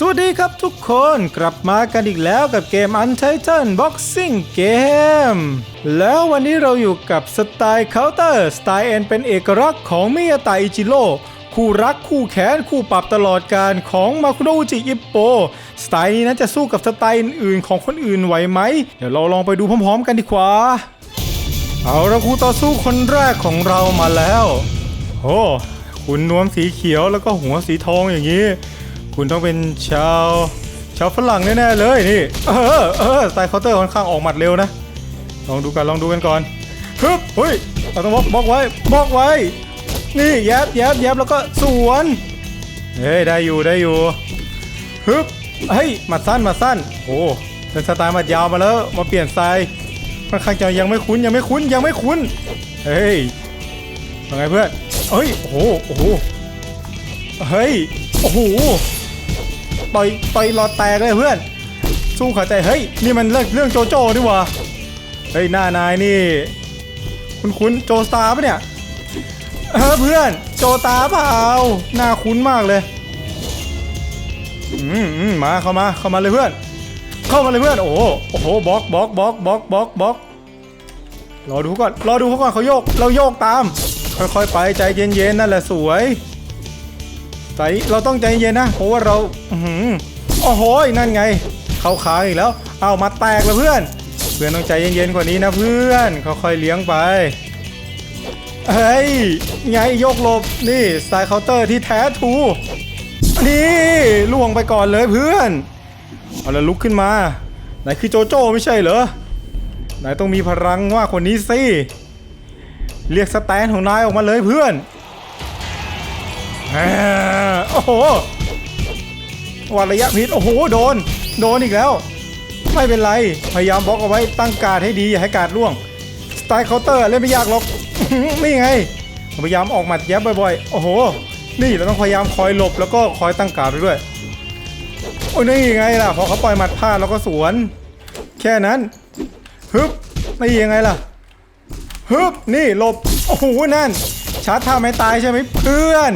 สวัสดีครับทุกคนกลับมากันอีกแล้วกับเกม Untitled Boxing Game แล้ววันนี้เราอยู่กับสไตล์เคาน์เตอร์สไตล์เอ็นเป็นเอกลักษณ์ของมิยาตาอิจิโร่คู่รักคู่แค้นคู่ปรับตลอดการของมาคุโนจิอิปโป สไตล์นี้นั้นจะสู้กับสไตล์อื่นๆของคนอื่นไหวไหม เดี๋ยวเราลองไปดูพร้อมๆกันดีกว่า เอาละคู่ต่อสู้คนแรกของเรามาแล้วโอ้คุณนวมสีเขียวแล้วก็หัวสีทองอย่างนี้ คุณต้องเป็นชาวชาวฝรั่งแน่ๆเลยนี่ เออเออสไตล์เคาน์เตอร์ค่อนข้างออกหมัดเร็วนะ ลองดูกันลองดูกันก่อนฮึบเฮ้ยเราต้องบล็อกบล็อกไว้บล็อกไว้ นี่แยบแยบแยบแล้วก็สวนเฮ้ยได้อยู่ได้อยู่ฮึบเฮ้ยหมัดสั้นหมัดสั้นโอ้เป็นสไตล์หมัดยาวมาแล้วมาเปลี่ยนสไตล์ค่อนข้างจะยังไม่คุ้นยังไม่คุ้นยังไม่คุ้นเฮ้ยว่าไงเพื่อนเฮ้ยโอ้โหโอ้โหเฮ้ยโอ้โห ต่อยต่อยหลอดแตกเลยเพื่อน สู้ขาใจเฮ้ยนี่มันเรื่องเรื่องโจโจ้นี่หว่าเฮ้ยหน้านายนี่ คุณคุณโจสตาร์ปะเนี่ยเออเพื่อน โจตาเปล่าหน้าคุ้นมากเลยอืมอืมมาเข้ามาเข้ามาเลยเพื่อน เข้ามาเลยเพื่อนโอ้โหโอ้โหบล็อกบล็อกบล็อกบล็อกบล็อกบล็อกรอดูก่อนรอดูเขาก่อนเขาโยก เราโยกตาม ค่อยๆไปใจเย็นๆนั่นแหละสวย ใจเราต้องใจเย็นนะเพราะว่าเราอื้อโอ้โหนั่นไง เข้าขาอีกแล้ว เอามาแตกเลยเพื่อน เพื่อนต้องใจเย็นๆกว่านี้นะเพื่อนค่อยๆเลี้ยงไปเฮ้ยไงยกหลบนี่สไตล์เคาน์เตอร์ที่แท้ทูนี่ล่วงไปก่อนเลยเพื่อนเอาละลุกขึ้นมาไหนคือโจโจ้ไม่ใช่เหรอไหนต้องมีพลังมากกว่านี้สิเรียกสแตนของนายออกมาเลยเพื่อน โอ้โหวัดระยะพิษโอ้โหโดน โดนอีกแล้ว ไม่เป็นไร พยายามบล็อกเอาไว้ตั้งการดให้ดีอย่าให้การดร่วงสไตล์เคาน์เตอร์เล่นไม่ยากหรอกนี่ไง พยายามออกหมัดแยบบ่อยๆ โอ้โห นี่เราต้องพยายามคอยหลบแล้วก็คอยตั้งการดไปด้วยโอ้ยนี่ไงล่ะพอเขาปล่อยหมัดพลาดเราก็สวน แค่นั้นฮึบไม่ยังไงล่ะฮึบนี่หลบโอ้โหนั่นชาร์จท่าไม่ตายใช่ไหมเพื่อน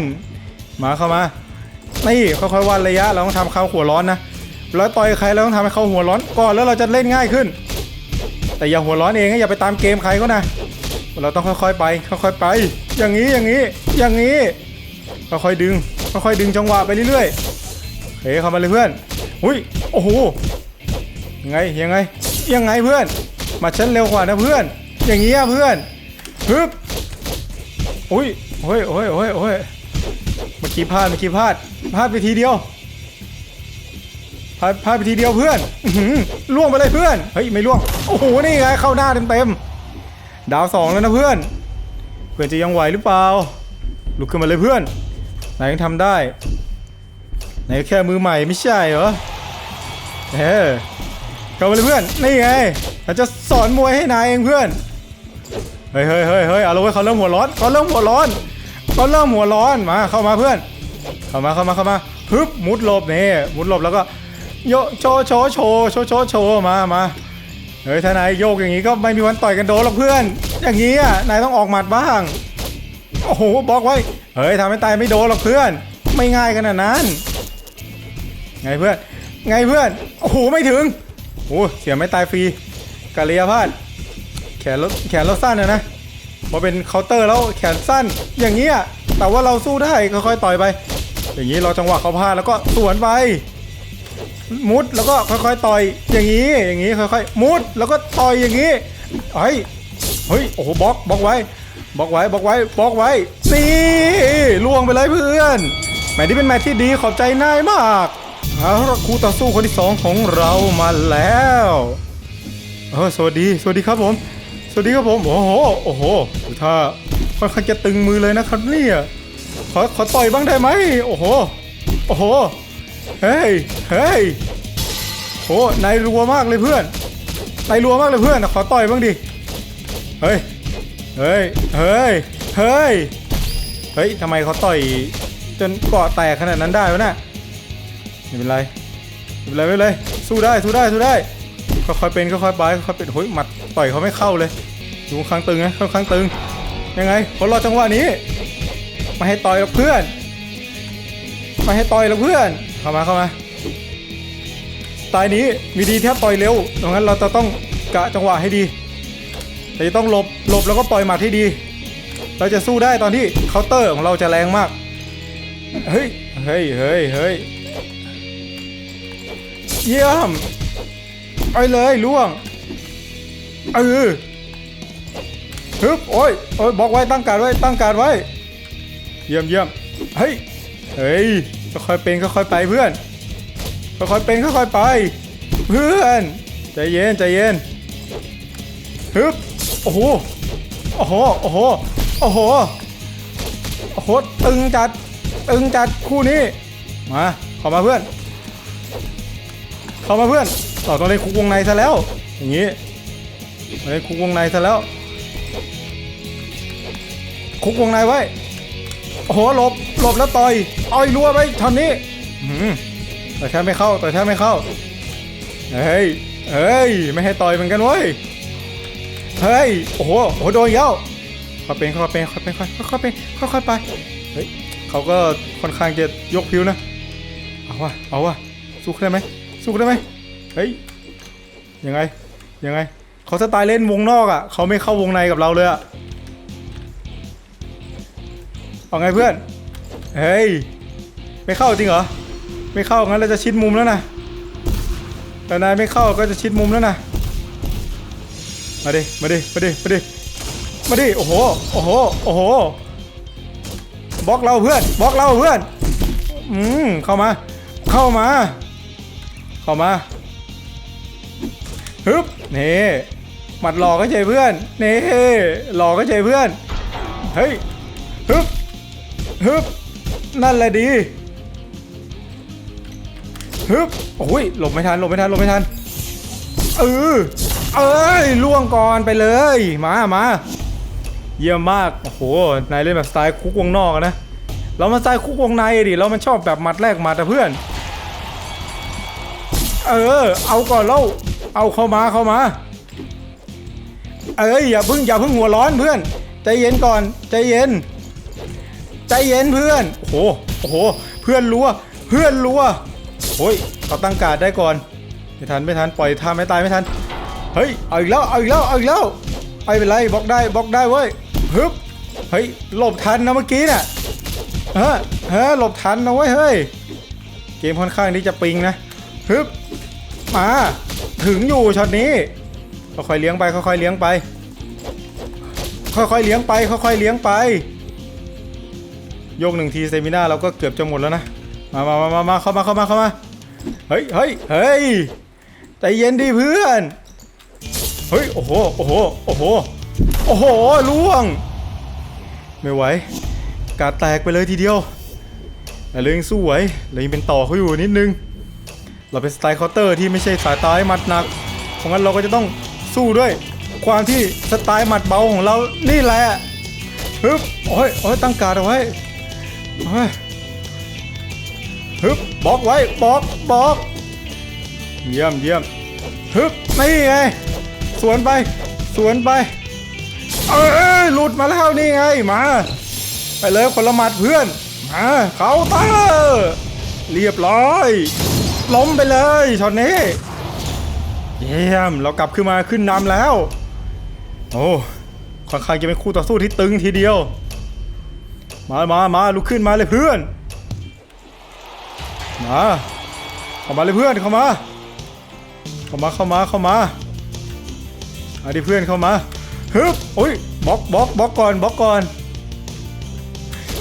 มาเข้ามา นี่ค่อยๆวัดระยะเราต้องทำเขาหัวร้อนนะแล้วต่อยใครเราต้องทำให้เขาหัวร้อนก่อนแล้วเราจะเล่นง่ายขึ้น แต่อย่าหัวร้อนเองอย่าไปตามเกมใครก็นะ เราต้องค่อยๆไป ค่อยๆไป อย่างนี้อย่างนี้ อย่างนี้ค่อยๆดึงค่อยๆดึงจังหวะไปเรื่อยๆเฮ้เข้ามาเลยเพื่อนอุ้ยโอ้โหยังไงยังไงยังไงเพื่อน มาฉันเร็วกว่านะเพื่อน อย่างนี้อะเพื่อนฮึบอุ้ยโอ้ยโอ้ยโอ้ยโอ้ยเมื่อกี้พลาดเมื่อกี้พลาด พลาดไปทีเดียวพลาดพลาดไปทีเดียวเพื่อนล่วงไปเลยเพื่อน เฮ้ยไม่ล่วง โอ้โหนี่ไงเข้าหน้าเต็มเต็มดาวสองแล้วนะเพื่อน เพื่อนจะยังไหวหรือเปล่า ลุกขึ้นมาเลยเพื่อนนายยังทำได้นายแค่มือใหม่ไม่ใช่เหรอ เออเข้ามาเลยเพื่อน นี่ไงเราจะสอนมวยให้นายเองเพื่อน เฮ้ยเฮ้ยเฮ้ยเฮ้ยเอาละเว้ยเขาเริ่มหัวร้อนเขาเริ่มหัวร้อนเขาเริ่มหัวร้อน มาเข้ามาเพื่อน เข้ามาเข้ามาเข้ามาฮึบมุดหลบนี่มุดหลบแล้วก็โยโชโชว์โชว์โชว์โชว์โชว์มามาเฮ้ยถ้านายโยกอย่างนี้ก็ไม่มีวันต่อยกันโดนหรอกเพื่อน อย่างนี้อะนายต้องออกหมัดบ้างโอ้โหบอกไว้เฮ้ยทำให้ตายไม่โดนหรอกเพื่อน ไม่ง่ายขนาดนั้น ไงเพื่อนไงเพื่อนโอ้โหไม่ถึงโอ้เสียไม่ตายฟรีกาเลียพลาดแขนรถแขนเราสั้นนะนะพอเป็นเคาน์เตอร์แล้วแขนสั้นอย่างนี้อะแต่ว่าเราสู้ได้ค่อยๆต่อยไป อย่างนี้เราจังหวะเขาพลาดแล้วก็สวนไป มุดแล้วก็ค่อยๆต่อยอย่างนี้อย่างนี้ค่อยๆมุดแล้วก็ต่อยอย่างนี้เฮ้ยเฮ้ยโอ้โหบล็อกบล็อกไว้บล็อกไว้บล็อกไว้บล็อกไว้นี่ล่วงไปเลยเพื่อนแมตช์นี้เป็นแมตช์ที่ดีขอบใจนายมากเอาละคู่ต่อสู้คนที่สองของเรามาแล้วเออสวัสดีสวัสดีครับผม สวัสดีครับผมโอ้โหโอ้โหดูท่าค่อนข้างจะตึงมือเลยนะครับเนี่ย ขอขอต่อยบ้างได้ไหมโอ้โหโอ้โหเฮ้ยเฮ้ยโหนายรัวมากเลยเพื่อนนายรัวมากเลยเพื่อนขอต่อยบ้างดิเฮ้ยเฮ้ยเฮ้ยเฮ้ยเฮ้ยทำไมเขาต่อยจนเกาะแตกขนาดนั้นได้วะน่ะไม่เป็นไรไม่เป็นไรไม่เป็นไรสู้ได้สู้ได้สู้ได้ค่อยๆเป็นค่อยๆไปค่อยๆเป็นโอ้ยหมัดต่อยเขาไม่เข้าเลยดูค่อนข้างตึงนะข้างตึงยังไงเขารอจังหวะนี้ มาให้ต่อยหรอกเพื่อนไมาให้ต่อยหรอกเพื่อน เข้ามาเข้ามาตล์นี้มีดีแทบต่อยเร็วดังนั้นเราจะต้องกะจังหวะให้ดีแต่จะต้องหลบหลบแล้วก็ปล่อยหมัดให้ดี เราจะสู้ได้ตอนที่เคาน์เตอร์ของเราจะแรงมาก เฮ้ย เฮ้ยเฮ้ยเฮ้ยเยี่ยมไปเลยล่วง เออฮึบโอ้ยโอ้ยบอกไว้ตั้งการไว้ตั้งการไว้ เยี่ยมเยี่ยมเฮ้ยเฮ้ยค่อยๆเป็นค่อยๆไปเพื่อนค่อยๆเป็นค่อยๆไป เพื่อนใจเย็นใจเย็นฮึบโอ้โหโอ้โหโอ้โหโอ้โหโอ้โหตึงจัดตึงจัดคู่นี้มาเข้ามาเพื่อน เข้ามาเพื่อนต่อต้องเล่นคุกวงในซะแล้ว อย่างนี้เล่นคุกวงในซะแล้ว คุกวงในไว้ โอ้โหหลบหลบแล้วต่อยต่อยรัวไปช็อตนี้อื้อหือต่อยแทบไม่เข้าต่อยแทบไม่เข้าเฮ้ยเฮ้ยไม่ให้ต่อยเหมือนกันเว้ยเฮ้ยโอ้โหโอ้โหโดนอีกแล้วค่อยเป็นค่อยเป็นค่อยเป็นค่อยค่อยเป็นค่อยค่อยไปเฮ้ยเขาก็ค่อนข้างจะยกผิวนะเอาวะเอาวะสู้ได้ไหมสู้ได้ไหมเฮ้ยยังไงยังไงเขาสไตล์เล่นวงนอกอะเขาไม่เข้าวงในกับเราเลยอะ เอาไงเพื่อน เฮ้ย ไม่เข้าจริงเหรอ ไม่เข้างั้นเราจะชิดมุมแล้วนะแต่นายไม่เข้าก็จะชิดมุมแล้วนะ มาดิ มาดิ มาดิ มาดิ มาดิ โอ้โห โอ้โห โอ้โห บล็อกเราเพื่อน บล็อกเราเพื่อน อืม เข้ามา เข้ามา เข้ามา ฮึบ นี่ หมัดหลอกก็ใจเพื่อน นี่หลอกก็ใจเพื่อน เฮ้ย ฮึบ ฮึบนั่นแหละดีฮึบโอ้ยหลบไม่ทันหลบไม่ทันหลบไม่ทันเออเอ้ยล่วงก่อนไปเลยมามาเยี่ยมมากโอ้โหนายเล่นแบบสไตล์คุกวงนอกนะเรามาสไตล์คุกวงในดิเรามันชอบแบบหมัดแรกหมัดแต่เพื่อน เออ เอาก่อนแล้วเอาเข้ามาเข้ามา เอ้ยอย่าเพิ่งอย่าเพิ่งหัวร้อนเพื่อนใจเย็นก่อนใจเย็น ใจเย็นเพื่อนโอ้โหโอ้โหเพื่อนรัวเพื่อนรัวโอ้ยเขาตั้งการได้ก่อนไม่ทันไม่ทันปล่อยท่าไม่ตายไม่ทันเฮ้ยเอาอีกแล้วเอาอีกแล้วเอาอีกแล้วไม่เป็นไรบล็อกได้บล็อกได้เว้ยฮึบเฮ้ยหลบทันนะเมื่อกี้น่ะเฮ้ยเฮ้ยหลบทันนะเว้ยเฮ้ยเกมค่อนข้างที่จะปิงนะฮึบมาถึงอยู่ช็อตนี้ค่อยๆเลี้ยงไปค่อยๆเลี้ยงไป ค่อยๆเลี้ยงไปค่อยๆเลี้ยงไป โยกหนึ่งทีเซมิน่าเราก็เกือบจะหมดแล้วนะ มามามามามาเข้ามาเข้ามาเข้ามา เฮ้ยเฮ้ยเฮ้ยใจเย็นดิเพื่อน เฮ้ย โอ้โห โอ้โห โอ้โห โอ้โหล่วง ไม่ไหว กาดแตกไปเลยทีเดียวแต่เรายังสู้ไหวเรายังเป็นต่อเขาอยู่นิดนึง เราเป็นสไตล์เคาน์เตอร์ที่ไม่ใช่สายตายหมัดหนัก เพราะงั้นเราก็จะต้องสู้ด้วย ความที่สไตล์หมัดเบาของเรา นี่แหละฮึบโอ้ยโอ้ยตั้งการเอาไว้ โอ้ยฮึบบล็อกไว้บล็อกบล็อกเยี่ยมเยี่ยมฮึบนี่ไงสวนไป สวนไป เอ้ยหลุดมาแล้วนี่ไงมา ไปเลยคนละหมัดเพื่อนมาเขาเตอร์เรียบร้อย ล้มไปเลยช็อตนี้เยี่ยมเรากลับขึ้นมาขึ้นนำแล้ว โอ้ค่อนข้างจะเป็นคู่ต่อสู้ที่ตึงทีเดียว มามามาลุกขึ้นมาเลยเพื่อนมาเข้ามาเลยเพื่อนเข้ามา เข้ามาเข้ามาเข้ามาเอาดิเพื่อนเข้ามาฮึบโอ้ยบล็อกบล็อกบล็อกก่อนบล็อกก่อน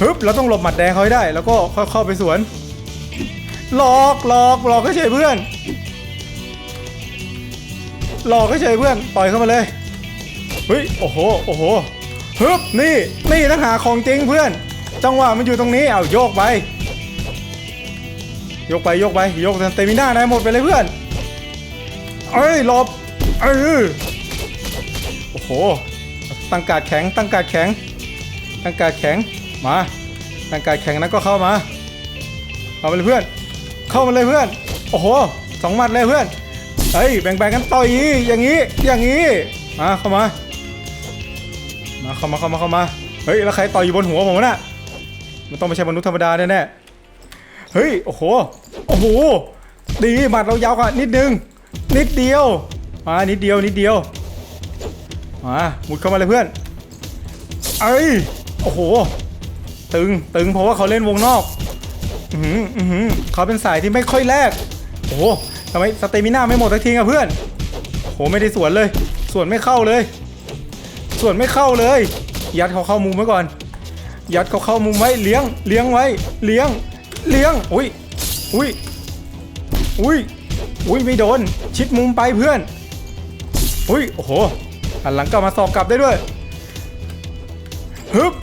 ฮึบเราต้องหลบหมัดแดงเขาให้ได้ แล้วก็ค่อยเข้าไปสวนหลอกหลอกหลอกก็เฉยเพื่อน หลอกก็เฉยเพื่อนปล่อยเข้ามาเลยเฮ้ยโอ้โหโอ้โหฮึบนี่นี่ต้องหาของจริงเพื่อน จังหวะมันอยู่ตรงนี้เอาโยกไป โยกไปโยกไปโยกเตมิน่านายหมดไปเลยเพื่อน เอ้ยหลบเออโอ้โห ตั้งการดแข็งตั้งการดแข็ง ตั้งการดแข็งมาตั้งการดแข็งนั้นก็เข้ามาเข้ามาเลยเพื่อน เข้ามาเลยเพื่อน โอ้โหสองหมัดเลยเพื่อนเฮ้ยแบ่งๆกันต่อยอย่างนี้อย่างนี้มาเข้ามามาเข้ามาเข้ามาเข้ามาเฮ้ยแล้วใครต่อยอยู่บนหัวผมวะน่ะ มันต้องไม่ใช่มนุษย์ธรรมดาแน่ๆเฮ้ยโอ้โหโอ้โหดีหมัดเรายาวกว่านิดนึงนิดเดียวมานิดเดียวนิดเดียวมาหมุดเข้ามาเลยเพื่อนเอ้ยโอ้โห ตึงตึงเพราะว่าเขาเล่นวงนอกอือหืออือหือเขาเป็นสายที่ไม่ค่อยแลกโอ้โหทำไมสเตมิน่าไม่หมดสักทีอะเพื่อนโหไม่ได้สวนเลย สวนไม่เข้าเลย สวนไม่เข้าเลย ยัดเขาเข้ามุมไว้ก่อน ยัดเขาเข้ามุมไว้เลี้ยงเลี้ยงไว้เลี้ยงเลี้ยงอุ้ยอุ้ยอุ้ยอุ้ยไม่โดน ชิดมุมไปเพื่อนอุ้ยโอ้โหหันหลังกลับมาสอบกลับได้ด้วยฮึบ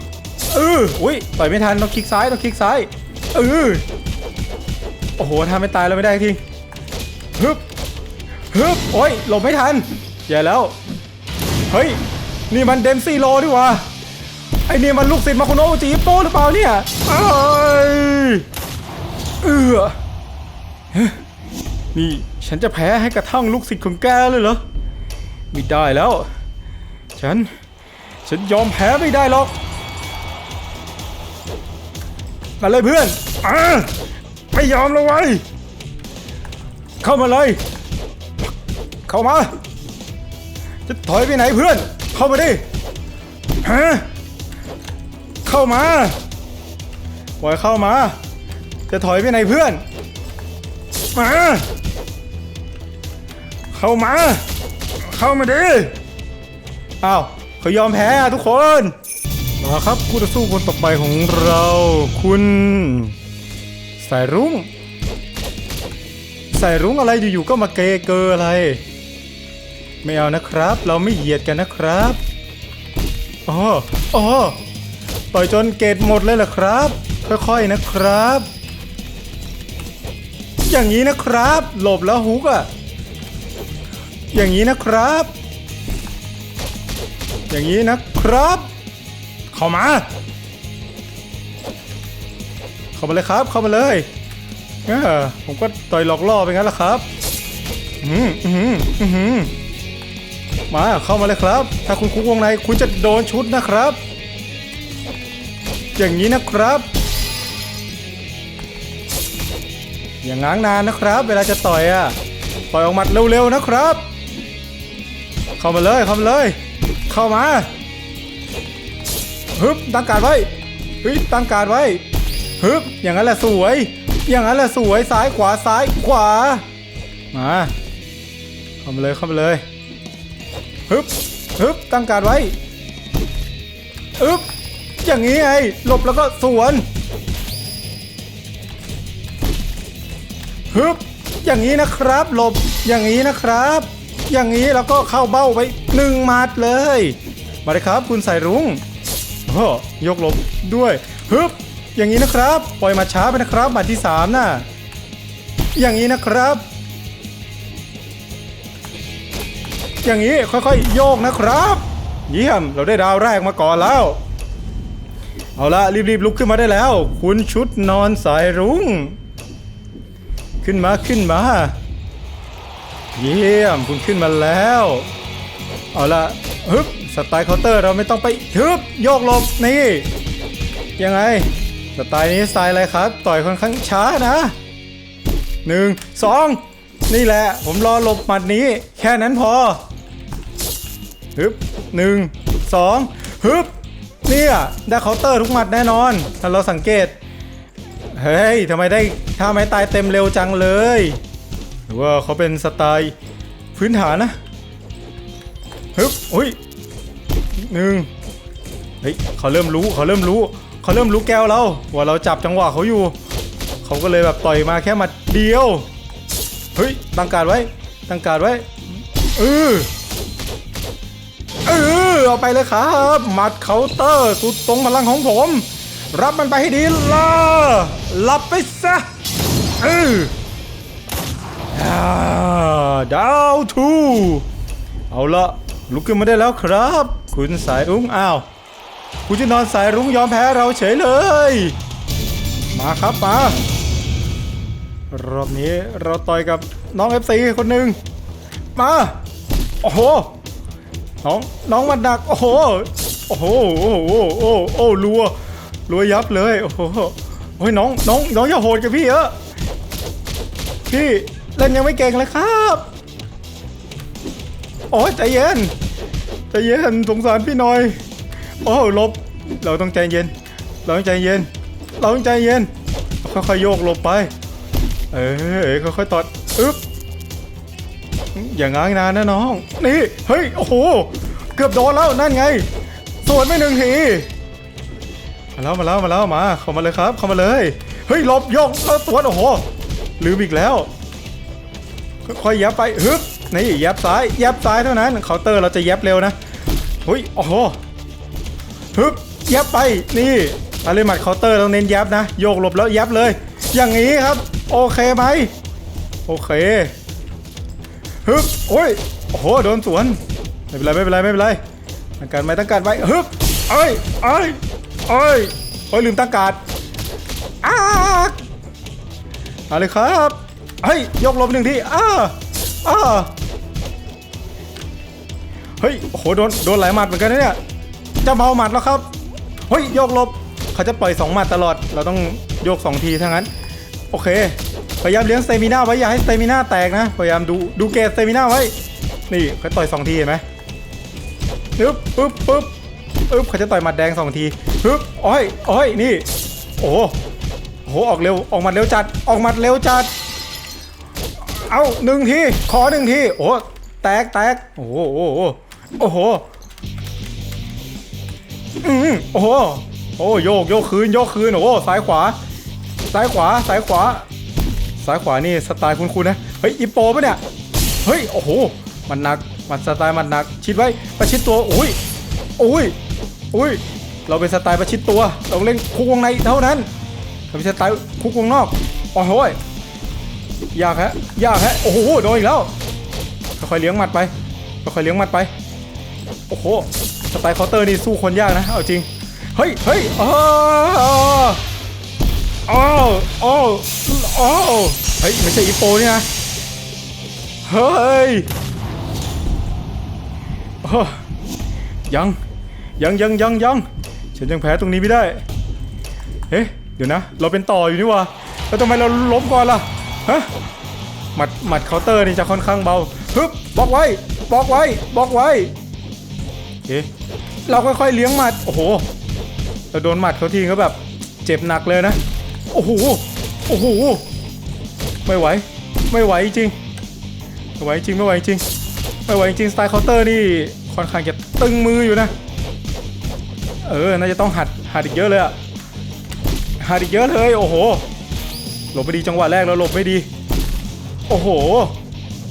เอออุ้ยต่อยไม่ทันต้องคลิกซ้ายต้องคลิกซ้ายเออโอ้โหทำไม่ตายแล้วไม่ได้ทีฮึบฮึบโอ้ยหลบไม่ทันแย่แล้วเฮ้ยนี่มันเดมซี่โลดีกว่า ไอ้นี่มันลูกศิษย์มาคุโนะอุจิอิโปหรือเปล่าเนี่ยเอ้ยเออนี่ฉันจะแพ้ให้กระทั่งลูกศิษย์ของแกเลยเหรอไม่ได้แล้ว ฉัน ฉันยอมแพ้ไม่ได้หรอกมาเลยเพื่อนอไม่ยอมแล้วไว้ยเข้ามาเลย เข้ามา จะถอยไปไหนเพื่อน เข้ามาดิฮะ เข้ามาปล่อยเข้ามา จะถอยไปไหนเพื่อน มา เข้ามา เข้ามาดิอ้าวเขายอมแพ้ทุกคนมาครับคู่ต่อสู้คนต่อไปของเรา คุณ สายรุ้งสายรุ้งอะไรอยู่ๆก็มาเกเกออะไร ไม่เอานะครับ เราไม่เหยียดกันนะครับอ๋ออ๋อ ต่อยจนเกตหมดเลยเหรอครับ ค่อยๆนะครับ อย่างนี้นะครับ หลบแล้วฮุกอะอย่างนี้นะครับ อย่างนี้นะครับ เข้ามา เข้ามาเลยครับ เข้ามาเลยเออผมก็ต่อยหลอกล่อไปงั้นแหละครับอือืมอืมอืมมาเข้ามาเลยครับ ถ้าคุณคุกวงในคุณจะโดนชุดนะครับ อย่างนี้นะครับ อย่างง้างนานนะครับ เวลาจะต่อยอะต่อยออกหมัดเร็วๆนะครับ เข้ามาเลยเข้ามาเลย เข้ามาฮึบตั้งการไว้ฮึบตั้งการไว้ฮึบอย่างนั้นแหละสวย อย่างนั้นแหละสวยซ้ายขวาซ้ายขวามาเข้ามาเลยเข้ามาเลยฮึบฮึบตั้งการไว้ฮึบ อย่างนี้ไงหลบแล้วก็สวนฮึบอย่างนี้นะครับ หลบอย่างนี้นะครับ อย่างนี้แล้วก็เข้าเบ้าไปหนึ่งมัดเลย มาเลยครับคุณสายรุ้งโอ้ยกหลบด้วยฮึบอย่างนี้นะครับ ปล่อยมาช้าไปนะครับมาที่สามน่ะอย่างนี้นะครับ อย่างนี้ค่อยๆ โยกนะครับ เยี่ยมเราได้ดาวแรกมาก่อนแล้ว เอาละรีบๆลุกขึ้นมาได้แล้ว คุณชุดนอนสายรุ้ง ขึ้นมาขึ้นมา เยี่ยมคุณขึ้นมาแล้ว เอาละฮึบสไตล์เคาน์เตอร์เราไม่ต้องไปฮึบโยกหลบนี่ยังไงสไตล์นี้สไตล์อะไรครับ ต่อยค่อนข้างช้านะหนึ่งสองนี่แหละ ผมรอหลบหมัดนี้ แค่นั้นพอฮึบหนึ่งสองฮึบ เนี่ยได้เคาน์เตอร์ทุกหมัดแน่นอน ถ้าเราสังเกต เฮ้ยทำไมได้ท่าไม้ตายเต็มเร็วจังเลย หรือว่าเขาเป็นสไตล์พื้นฐานนะฮึบอุ้ยหนึ่งเฮ้ยเขาเริ่มรู้เขาเริ่มรู้เขาเริ่มรู้แก้วเราว่าเราจับจังหวะเขาอยู่ เขาก็เลยแบบต่อยมาแค่หมัดเดียว เฮ้ยตั้งการไว้ตั้งการไว้เออ เอเอาไปเลยครับหมัดเคาน์เตอร์สุดตรงพลังของผม รับมันไปให้ดีล่ะหลับไปซะเออดาวทูเอาละลุกขึ้นมาได้แล้วครับ คุณสายรุ้งอ้าวคุณจะนอนสายรุ้งยอมแพ้เราเฉยเลย มาครับมารอบนี้เราต่อยกับน้อง FC คนหนึ่งมา โอ้โห น้องน้องมันดัก โอ้โห โอ้โห โอ้โห โอ้โหโอ้รัว รัวยับเลย โอ้โหโอ้ยน้องน้องน้องอย่าโหดกับพี่เออพี่เล่นยังไม่เก่งเลยครับโอ้ยใจเย็นใจเย็นสงสารพี่หน่อย โอ้หลบ เราต้องใจเย็น เราต้องใจเย็น เราต้องใจเย็น ค่อยๆโยกหลบไป เออค่อยๆตอด อึ๊บ อย่างง้างนานนะน้อง นี่เฮ้ยโอ้โหเกือบโดนแล้วนั่นไงสวนไม่หนึ่งทีมาแล้วมาแล้วมาแล้วมาเข้ามาเลยครับ เข้ามาเลยเฮ้ยหลบโยกแล้วสวนโอ้โหลืมอีกแล้วค่อยยับไปฮึบนี่ยับซ้ายยับซ้ายเท่านั้นเคาน์เตอร์เราจะยับเร็วนะเฮ้ยโอ้โหฮึบยับไปนี่อะไรหมัดเคาน์เตอร์ต้องเน้นยับนะโยกหลบแล้วยับเลย อย่างนี้ครับ โอเคไหมโอเค ฮึบโอ้ยโอ้โหโดนสวนไม่เป็นไรไม่เป็นไรไม่เป็นไรตั้งการไว้ตั้งการไว้ฮึบเอ้ยเอ้ยเอ้ยโอ้ยลืมตั้งการอ้าเอาเลยครับเฮ้ยยกลบหนึ่งทีอ้าอ้าเฮ้ยโอ้โหโดนโดนหลายหมัดเหมือนกันนะเนี่ยจะเมาหมัดแล้วครับเฮ้ยโยกลบเขาจะปล่อย2หมัดตลอด เราต้องโยก2ทีทั้งนั้น โอเค พยายามเลี้ยงสเตมิน่าไว้อย่าให้สเตมิน่าแตกนะ พยายามดูดูเกตสเตมิน่าไว้ นี่เขาต่อย2ทีเห็นไหมปึ๊บปึ๊บปึ๊บปึ๊บเขาจะต่อยหมัดแดง2ทีปึ๊บโอ้ยโอ้ยนี่ โอ้โหออกเร็วออกหมัดเร็วจัดออกหมัดเร็วจัด เอาหนึ่งทีขอหนึ่งทีโอ้แตกแตกโอ้โหโอ้โหโอ้โหอืมโอ้โหโอ้โยกโยกคืนโยกคืนโอ้ซ้ายขวาซ้ายขวาซ้ายขวา ซ้ายขวานี่สไตล์คุณคุณนะ เฮ้ยอิปโปปะเนี่ย เฮ้ย โอ้โห มันหนัก มันสไตล์มันหนัก ชิดไว้ ประชิดตัว อุ้ยอุ้ยอุ้ย เราเป็นสไตล์ประชิดตัวเราเล่นคุกวงในเท่านั้นเราเป็นสไตล์คุกวงนอก โอ้โหยยากฮะ ยากฮะ โอ้โห โดนอีกแล้ว ค่อยๆเลี้ยงหมัดไป ค่อยๆเลี้ยงหมัดไป โอ้โห สไตล์เคาน์เตอร์นี่สู้คนยากนะ เอาจริง เฮ้ย เฮ้ยอ้า วอ้าวอ้าวอ้เฮ้ยไม่ใช่อีโปนี่นะเฮ้ยยังยังยังยังยังฉันยังแพ้ตรงนี้ไม่ได้เฮ้ยเดี๋ยวนะ เราเป็นต่ออยู่นี่วะแล้วทำไมเราล้มก่อนล่ะฮะหมัดหมัดเคาน์เตอร์นี่จะค่อนข้างเบาฮึบบล็อกไว้บล็อกไว้บล็อกไว้โอเคเราค่อยๆเลี้ยงหมัดโอ้โหเราโดนหมัดเขาทีก็แบบเจ็บหนักเลยนะ โอ้โห โอ้โห ไม่ไหว ไม่ไหวจริง ไม่ไหวจริง ไม่ไหวจริง ไม่ไหวจริงสไตล์เคาน์เตอร์นี่ค่อนข้างจะตึงมืออยู่นะ เออ น่าจะต้องหัดหัดอีกเยอะเลยอะหัดอีกเยอะเลย โอ้โห หลบไม่ดีจังหวะแรกแล้วหลบไม่ดี โอ้โห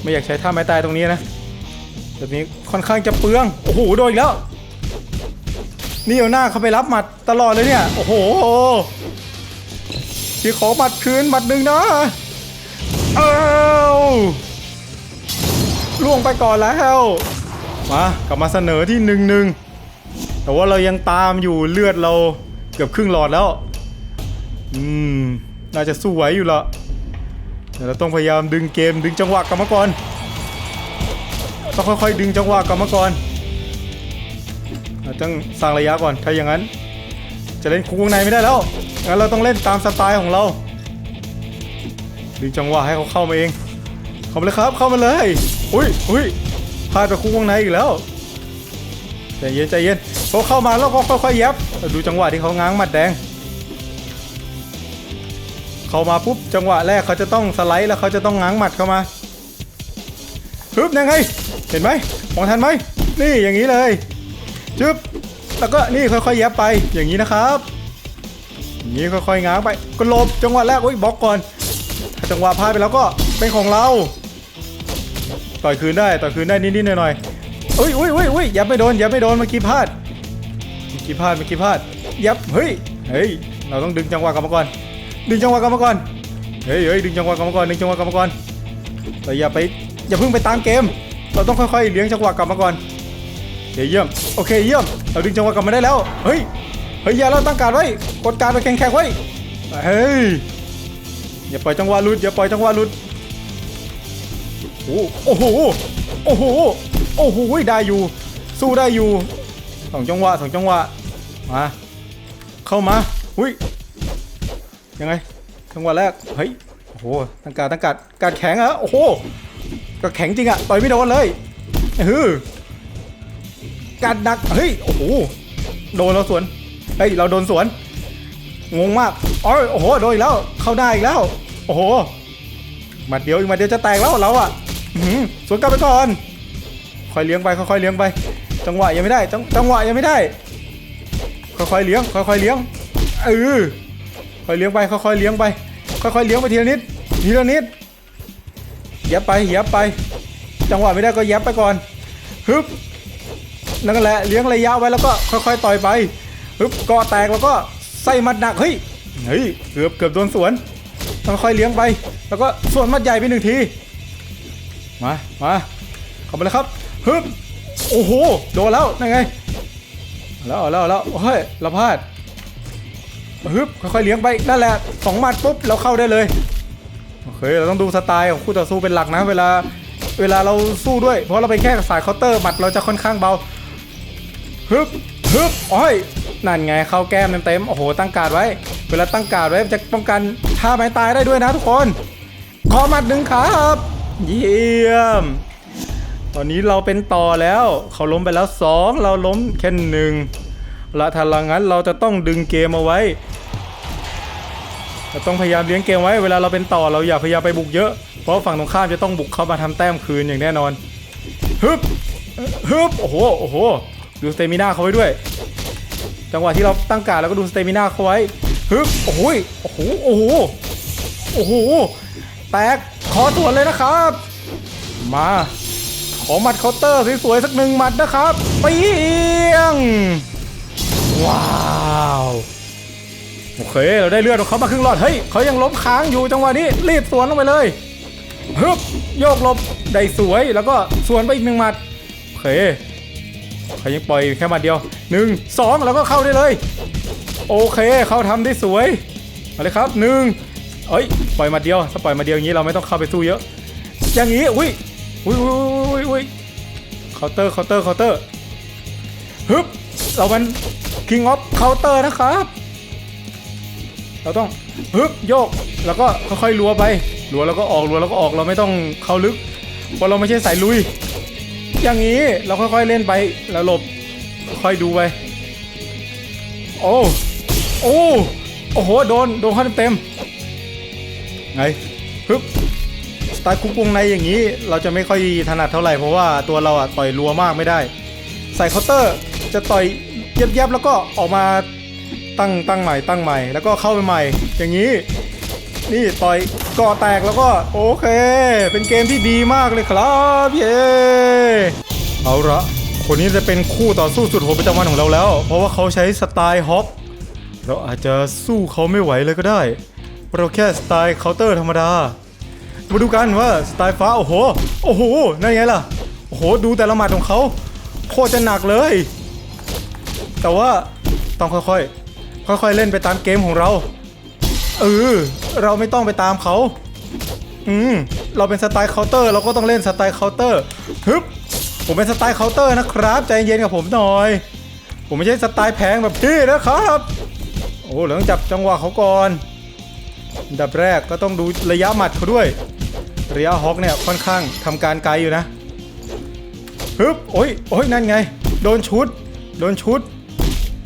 ไม่อยากใช้ท่าไม้ตายตรงนี้นะแบบนี้ค่อนข้างจะเปลือง โอ้โห โดนอีกแล้ว นี่เอาหน้าเขาไปรับหมัดตลอดเลยเนี่ย โอ้โห พี่ขอหมัดคืนหมัดหนึ่งนะเอ้าล่วงไปก่อนแล้วมากลับมาเสนอที่หนึ่งหนึ่งแต่ว่าเรายังตามอยู่เลือดเราเกือบครึ่งหลอดแล้ว อืม น่าจะสู้ไหวอยู่ละเดี๋ยวเราต้องพยายามดึงเกมดึงจังหวะกลับมาก่อนต้องค่อยๆดึงจังหวะกลับมาก่อนเรต้องสร้างระยะก่อนถ้าอย่างนั้น จะเล่นคุกวงในไม่ได้แล้วงั้นเราต้องเล่นตามสไตล์ของเราดึงจังหวะให้เขาเข้ามาเอง เข้ามาเลยครับ เข้ามาเลย อุ้ยอุ้ยพลาดไปคุกวงในอีกแล้ว ใจเย็นใจเย็นพอเข้ามาแล้วก็ค่อยๆยับ ดูจังหวะที่เขาง้างหมัดแดง เข้ามาปุ๊บจังหวะแรกเขาจะต้องสไลด์แล้วเขาจะต้องง้างหมัดเข้ามาฮึบยังไง เห็นไหมมองทันไหม นี่อย่างนี้เลยจึ๊บ แล้วก็นี่ค่อยๆแยบไปอย่างนี้นะครับอย่างนี้ค่อยๆง้างไปก็หลบจังหวะแรกโอ้ยบล็อกก่อนถ้าจังหวะพลาดไปแล้วก็เป็นของเรา ต่อยคืนได้ต่อยคืนได้นิดๆหน่อยๆอุ้ยอุ้ยอุ้ยอุ้ยยับไม่โดนยับไม่โดนเมื่อกี้พลาดเมื่อกี้พลาดเมื่อกี้พลาดยับเฮ้ยเฮ้ยเราต้องดึงจังหวะกลับมาก่อนดึงจังหวะกลับมาก่อนเฮ้ยเฮ้ยดึงจังหวะกลับมาก่อนดึงจังหวะกลับมาก่อนแต่อย่าไปอย่าเพิ่งไปตามเกม เราต้องค่อยๆเลี้ยงจังหวะกลับมาก่อน เคเยี่ยมโอเคเยี่ยมเราดึงจังหวะกลับมาได้แล้วเฮ้ยเฮ้ยอย่าเราตั้งการไว้กดการไปแข็งๆไว้เฮ้ยอย่าปล่อยจังหวะลุดอย่าปล่อยจังหวะลุดโอ้โหโอ้โหโอ้โหได้อยู่ สู้ได้อยู่สองจังหวะสองจังหวะมาเข้ามาอุ้ยยังไงจังหวะแรกเฮ้ยโอ้โหตั้งการตั้งการการแข็งอะโอ้โหก็แข็งจริงอะต่อยไม่โดนเลยเฮ้อ การหนักเฮ้ยโอ้โหโดนเราสวนเฮ้ยเราโดนสวนงงมากอ๋อโอ้โหโดนอีกแล้วเข้าได้อีกแล้วโอ้โหมัดเดียวอีกมัดเดียวจะแตกแล้วเราอะอื้อหือสวนกลับไปก่อนค่อยเลี้ยงไปค่อยๆเลี้ยงไป จังหวะยังไม่ได้จังจังหวะยังไม่ได้ ค่อยๆเลี้ยงค่อยๆเลี้ยงเออค่อยเลี้ยงไปค่อยๆเลี้ยงไป ค่อยๆเลี้ยงไปทีละนิดทีละนิดเหยับไปเหยับไป จังหวะไม่ได้ก็เหยับไปก่อนฮึบ นั่นแหละเลี้ยงระยะไว้แล้วก็ค่อยๆต่อยไปฮึบก็แตกแล้วก็ใส่มัดหนักเฮ้ยเฮ้ยเกือบเกือบโดนสวนค่อยๆเลี้ยงไป แล้วก็สวนมัดใหญ่ไปหนึ่งทีมามาเข้าไปเลยครับฮึบโอ้โหโดนแล้วนั่นไงแล้วแล้วแล้วโอ้ยเราพลาดฮึบค่อยๆเลี้ยงไปนั่นแหละสองมัดปุ๊บเราเข้าได้เลยโอเคเราต้องดูสไตล์ของคู่ต่อสู้เป็นหลักนะ เวลาเวลาเราสู้ด้วย เพราะเราเป็นแค่สายเคาน์เตอร์หมัดเราจะค่อนข้างเบา ฮึบฮึบโอ้ยนั่นไงเข้าแก้มเต็มๆโอ้โห ตั้งการดไว้ เวลาตั้งการดไว้จะป้องกันท่าไม้ตายได้ด้วยนะทุกคน ขอหมัดหนึ่งครับ เยี่ยม ตอนนี้เราเป็นต่อแล้ว เขาล้มไปแล้วสองเราล้มแค่หนึ่งละถ้าเรางั้นเราจะต้องดึงเกมเอาไว้เราต้องพยายามเลี้ยงเกมไว้ เวลาเราเป็นต่อเราอย่าพยายามไปบุกเยอะ เพราะฝั่งตรงข้ามจะต้องบุกเข้ามาทำแต้มคืนอย่างแน่นอนฮึบฮึบโอ้โหโอ้โห ดูสเตมิน่าเขาไว้ด้วย จังหวะที่เราตั้งการแล้วก็ดูสเตมิน่าเขาไว้ฮึบโอ้โหยโอ้โหโอ้โหโอ้โหแตกขอตรวจเลยนะครับ มาขอหมัดเคาน์เตอร์สวยๆสักหนึ่งหมัดนะครับเปียงว้าวโอเคเราได้เลือดของเขามาครึ่งหลอดเฮ้ยเขายังล้มค้างอยู่จังหวะนี้รีบสวนลงไปเลยฮึบโยกลบได้สวยแล้วก็สวนไปอีกหนึ่งหมัดโอเค เขายังปล่อยแค่มัดเดียวหนึ่งสองแล้วก็เข้าได้เลย โอเคเขาทำได้สวยมาเลยครับหนึ่งเอ้ยปล่อยมัดเดียวถ้าปล่อยมัดเดียวอย่างนี้เราไม่ต้องเข้าไปสู้เยอะ อย่างนี้อุ้ยอุ้ยอุ้ยอุ้ยเคาน์เตอร์เคาน์เตอร์เคาน์เตอร์ฮึบเรามัน King of Counter นะครับ เราต้องฮึบโยกแล้วก็ค่อยๆลัวไปลัวแล้วก็ออกลัวแล้วก็ออกเราไม่ต้องเข้าลึกเพราะเราไม่ใช่สายลุย อย่างนี้เราค่อยๆเล่นไปแล้วหลบค่อยดูไปโอ้โอ้โอ้โหโดนโดนเข้าเต็มๆไงฮึบสไตล์คุกวงในอย่างนี้ เราจะไม่ค่อยถนัดเท่าไหร่เพราะว่าตัวเราอะต่อยรัวมากไม่ได้ ใส่เคาน์เตอร์จะต่อยเย็บๆแล้วก็ออกมาตั้งตั้งใหม่ตั้งใหม่ แล้วก็เข้าไปใหม่ อย่างนี้ นี่ต่อยก่อแตกแล้วก็โอเค เป็นเกมที่ดีมากเลยครับเย้เอาละคนนี้จะเป็นคู่ต่อสู้สุดโหดประจำวันของเราแล้ว เพราะว่าเขาใช้สไตล์ฮอกเราอาจจะสู้เขาไม่ไหวเลยก็ได้เราะเราแค่สไตล์เคาน์เตอร์ธรรมดา มาดูกันว่าสไตล์ฟ้า โอ้โห โอ้โห นั่นไงล่ะ โอ้โห ดูแต่ละหมัดของเขาโคตรจะหนักเลย แต่ว่าต้องค่อยๆ ค่อยๆ เล่นไปตามเกมของเรา เออเราไม่ต้องไปตามเขาอืมเราเป็นสไตล์เคาน์เตอร์เราก็ต้องเล่นสไตล์เคาน์เตอร์ฮึบผมเป็นสไตล์เคาน์เตอร์นะครับใจเย็นกับผมหน่อย ผมไม่ใช่สไตล์แพงแบบพี่นะครับ โอ้เราต้องจับจังหวะเขาก่อนดับแรกก็ต้องดูระยะหมัดเขาด้วย ระยะฮอกเนี่ยค่อนข้างทำการไกลอยู่นะฮึบโอ้ยโอ้ยนั่นไง โดนชุด โดนชุด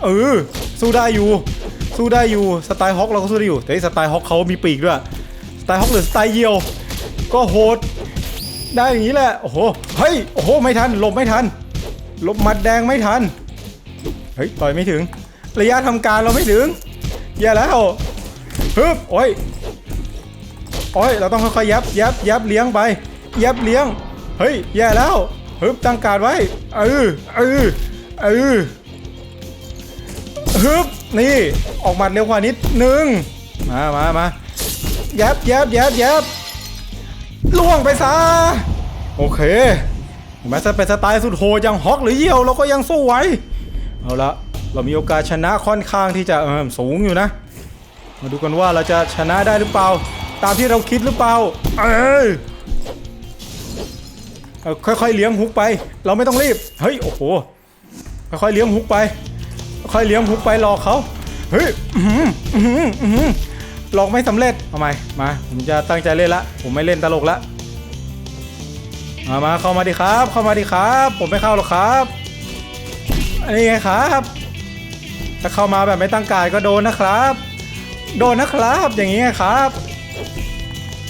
เออสู้ได้อยู่ สู้ได้อยู่สไตล์ฮอกเราก็สู้ได้อยู่ แต่สไตล์ฮอกเขามีปีกด้วยสไตล์ฮอกหรือสไตล์เยียว ก็โหดได้อย่างนี้แหละโอ้โหเฮ้ยโอ้โหไม่ทันหลบไม่ทันหลบหมัดแดงไม่ทันเฮ้ยต่อยไม่ถึง ระยะทำการเราไม่ถึงแย่แล้วฮึบโอ้ยโอ้ยเราต้องค่อยๆยับยับยับเลี้ยงไปยับเลี้ยงเฮ้ยแย่แล้วฮึบตั้งการไว้เออเออเออฮึบ นี่ออกหมัดเร็วกว่านิดนึงมามามายับยับยับยับล่วงไปซะโอเคแม้จะเป็นสไตล์สุดโหดอย่างฮอกหรือเยี่ยวเราก็ยังสู้ไหวเอาละเรามีโอกาสชนะค่อนข้างที่จะเออสูงอยู่นะ มาดูกันว่าเราจะชนะได้หรือเปล่า ตามที่เราคิดหรือเปล่า เอยเอค่อยๆเลี้ยงฮุกไป เราไม่ต้องรีบ เฮ้ย โอ้โห ค่อยๆเลี้ยงฮุกไป ค่อยเลี้ยงฮุกไปรอเขาเฮ้ยหลอกไม่สำเร็จเอาใหม่มาผมจะตั้งใจเล่นละผมไม่เล่นตลกละมามาเข้ามาดิครับ เข้ามาดิครับ ผมไม่เข้าหรอกครับอันนี้ไงครับถ้าเข้ามาแบบไม่ตั้งการก็โดนนะครับ โดนนะครับ อย่างนี้ไงครับ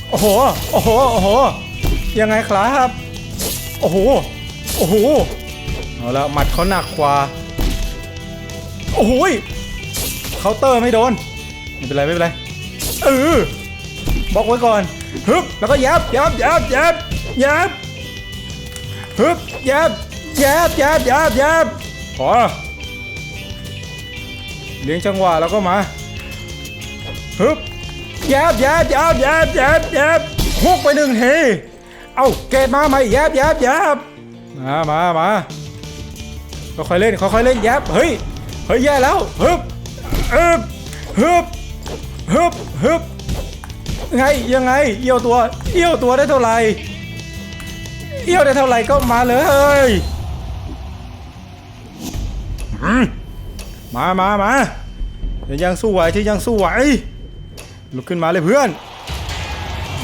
โอ้โหโอ้โหโอ้โหยังไงครับโอ้โหโอ้โหเอาละหมัดเขาหนักกว่า โอ้โหยเคาน์เตอร์ไม่โดน ไม่เป็นไรไม่เป็นไร เออบล็อกไว้ก่อนฮึบแล้วก็ยับยับยับยับยับฮึบยับยับยับยับยับพอเลี้ยงจังหวะแล้วก็มาฮึบยับยับยับยับยับยับฮุกไปหนึ่งทีเอาเกตมาใหม่ยับยับยับมามามาค่อยๆเล่นค่อยๆเล่นยับเฮ้ย เฮ้ยแย่แล้วฮึบฮึบฮึบฮึบฮึบไงยังไงเอี่ยวตัวเอี่ยวตัวได้เท่าไหร่เอี่ยวได้เท่าไหร่ก็มาเลยอืมมามามาฉันยังสู้ไหวที่ยังสู้ไหวลุกขึ้นมาเลยเพื่อน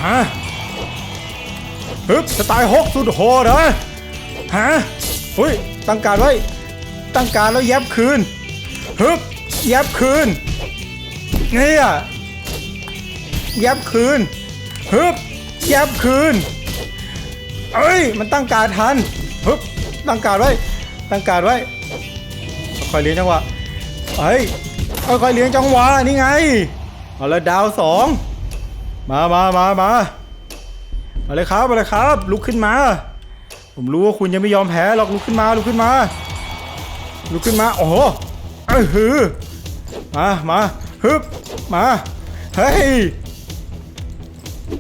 มาฮึบสไตล์ฮกสุดโหดเหรอฮะอุ้ยตั้งการไว้ ตั้งการแล้วแยบคืน ฮึบแยบคืนเนี่ยยับคืนฮึบยับคืนเอ้ย มันตั้งการทันฮึบตั้งการไว้ ตั้งการไว้ค่อยเลี้ยงจังหวะเฮ้ยค่อยๆเลี้ยงจังหวะนี่ไงเอาละดาวสองมามามามามาเลยครับมาเลยครับ ลุกขึ้นมา ผมรู้ว่าคุณยังไม่ยอมแพ้หรอกลุกขึ้นมาลุกขึ้นมาลุกขึ้นมาโอ้โห เออหือมามาฮึบมาเฮ้ย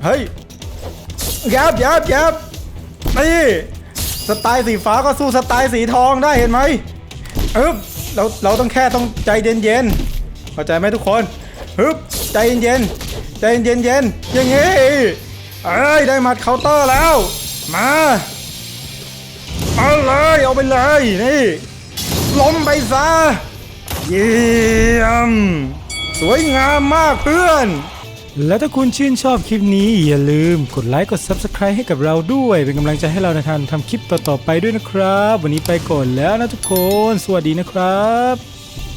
เฮ้ยยับยับยับนี่สไตล์สีฟ้าก็สู้สไตล์สีทองได้เห็นไหมฮึบเราเราต้องแค่ต้องใจเย็นเย็นเข้าใจไหมทุกคนฮึบใจเย็นเย็นใจเย็นเย็นอย่างงี้เอ้ยได้มัดเคาน์เตอร์แล้ว มาเอาเลยเอาไปเลยนี่ล้มไปซะ เยี่ยม สวยงามมากเพื่อน และถ้าคุณชื่นชอบคลิปนี้อย่าลืมกดไลค์กด Subscribe ให้กับเราด้วย เป็นกำลังใจให้เราในทางทำคลิปต่อๆไปด้วยนะครับ วันนี้ไปก่อนแล้วนะทุกคน สวัสดีนะครับ